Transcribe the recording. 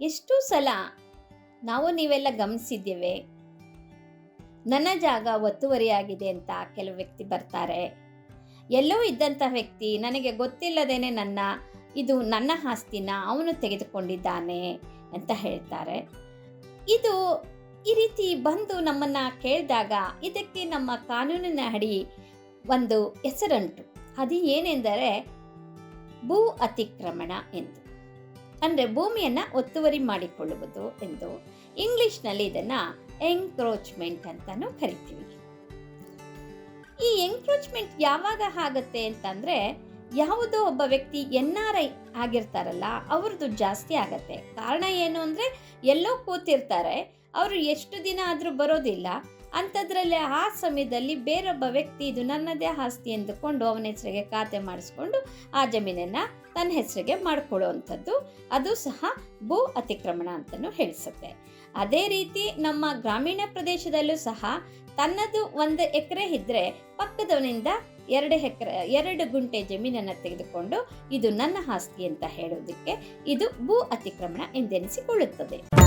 ಎಷ್ಟೋ ಸಲ ನಾವು ನೀವೆಲ್ಲ ಗಮನಿಸಿದ್ದೇವೆ. ನನ್ನ ಜಾಗ ಒತ್ತುವರಿಯಾಗಿದೆ ಅಂತ ಕೆಲವು ವ್ಯಕ್ತಿ ಬರ್ತಾರೆ. ಎಲ್ಲೋ ಇದ್ದಂಥ ವ್ಯಕ್ತಿ ನನಗೆ ಗೊತ್ತಿಲ್ಲದೇನೆ ನನ್ನ, ಇದು ನನ್ನ ಆಸ್ತಿನ ಅವನು ತೆಗೆದುಕೊಂಡಿದ್ದಾನೆ ಅಂತ ಹೇಳ್ತಾರೆ. ಇದು ಈ ರೀತಿ ಬಂದು ನಮ್ಮನ್ನು ಕೇಳಿದಾಗ ಇದಕ್ಕೆ ನಮ್ಮ ಕಾನೂನಿನ ಅಡಿ ಒಂದು ಹೆಸರುಂಟು. ಅದು ಏನೆಂದರೆ ಭೂ ಅತಿಕ್ರಮಣ ಎಂದು. ಅಂದರೆ ಭೂಮಿಯನ್ನು ಒತ್ತುವರಿ ಮಾಡಿಕೊಳ್ಳುವುದು ಎಂದು ಇಂಗ್ಲಿಷ್ನಲ್ಲಿ ಇದನ್ನು ಎಂಕ್ರೋಚ್ಮೆಂಟ್ ಅಂತಲೂ ಕರಿತೀವಿ. ಈ ಎಂಕ್ರೋಚ್ಮೆಂಟ್ ಯಾವಾಗ ಆಗುತ್ತೆ ಅಂತಂದರೆ ಯಾವುದೋ ಒಬ್ಬ ವ್ಯಕ್ತಿ ಎನ್ ಆರ್ ಐ ಆಗಿರ್ತಾರಲ್ಲ, ಅವ್ರದ್ದು ಜಾಸ್ತಿ ಆಗತ್ತೆ. ಕಾರಣ ಏನು ಅಂದರೆ ಎಲ್ಲೋ ಕೂತಿರ್ತಾರೆ, ಅವರು ಎಷ್ಟು ದಿನ ಆದರೂ ಬರೋದಿಲ್ಲ ಅಂಥದ್ರಲ್ಲಿ ಆ ಸಮಯದಲ್ಲಿ ಬೇರೊಬ್ಬ ವ್ಯಕ್ತಿ ಇದು ನನ್ನದೇ ಆಸ್ತಿ ಎಂದುಕೊಂಡು ಅವನ ಹೆಸರಿಗೆ ಖಾತೆ ಮಾಡಿಸ್ಕೊಂಡು ಆ ಜಮೀನನ್ನು ತನ್ನ ಹೆಸರಿಗೆ ಮಾಡಿಕೊಳ್ಳುವಂಥದ್ದು. ಅದು ಸಹ ಭೂ ಅತಿಕ್ರಮಣ ಅಂತಲೂ ಹೇಳಿಸುತ್ತೆ. ಅದೇ ರೀತಿ ನಮ್ಮ ಗ್ರಾಮೀಣ ಪ್ರದೇಶದಲ್ಲೂ ಸಹ ತನ್ನದು ಒಂದು ಎಕರೆ ಇದ್ದರೆ ಪಕ್ಕದವನಿಂದ ಎರಡು ಎಕರೆ, ಎರಡು ಗುಂಟೆ ಜಮೀನನ್ನು ತೆಗೆದುಕೊಂಡು ಇದು ನನ್ನ ಆಸ್ತಿ ಅಂತ ಹೇಳೋದಕ್ಕೆ ಇದು ಭೂ ಅತಿಕ್ರಮಣ ಎಂದೆನಿಸಿಕೊಳ್ಳುತ್ತದೆ.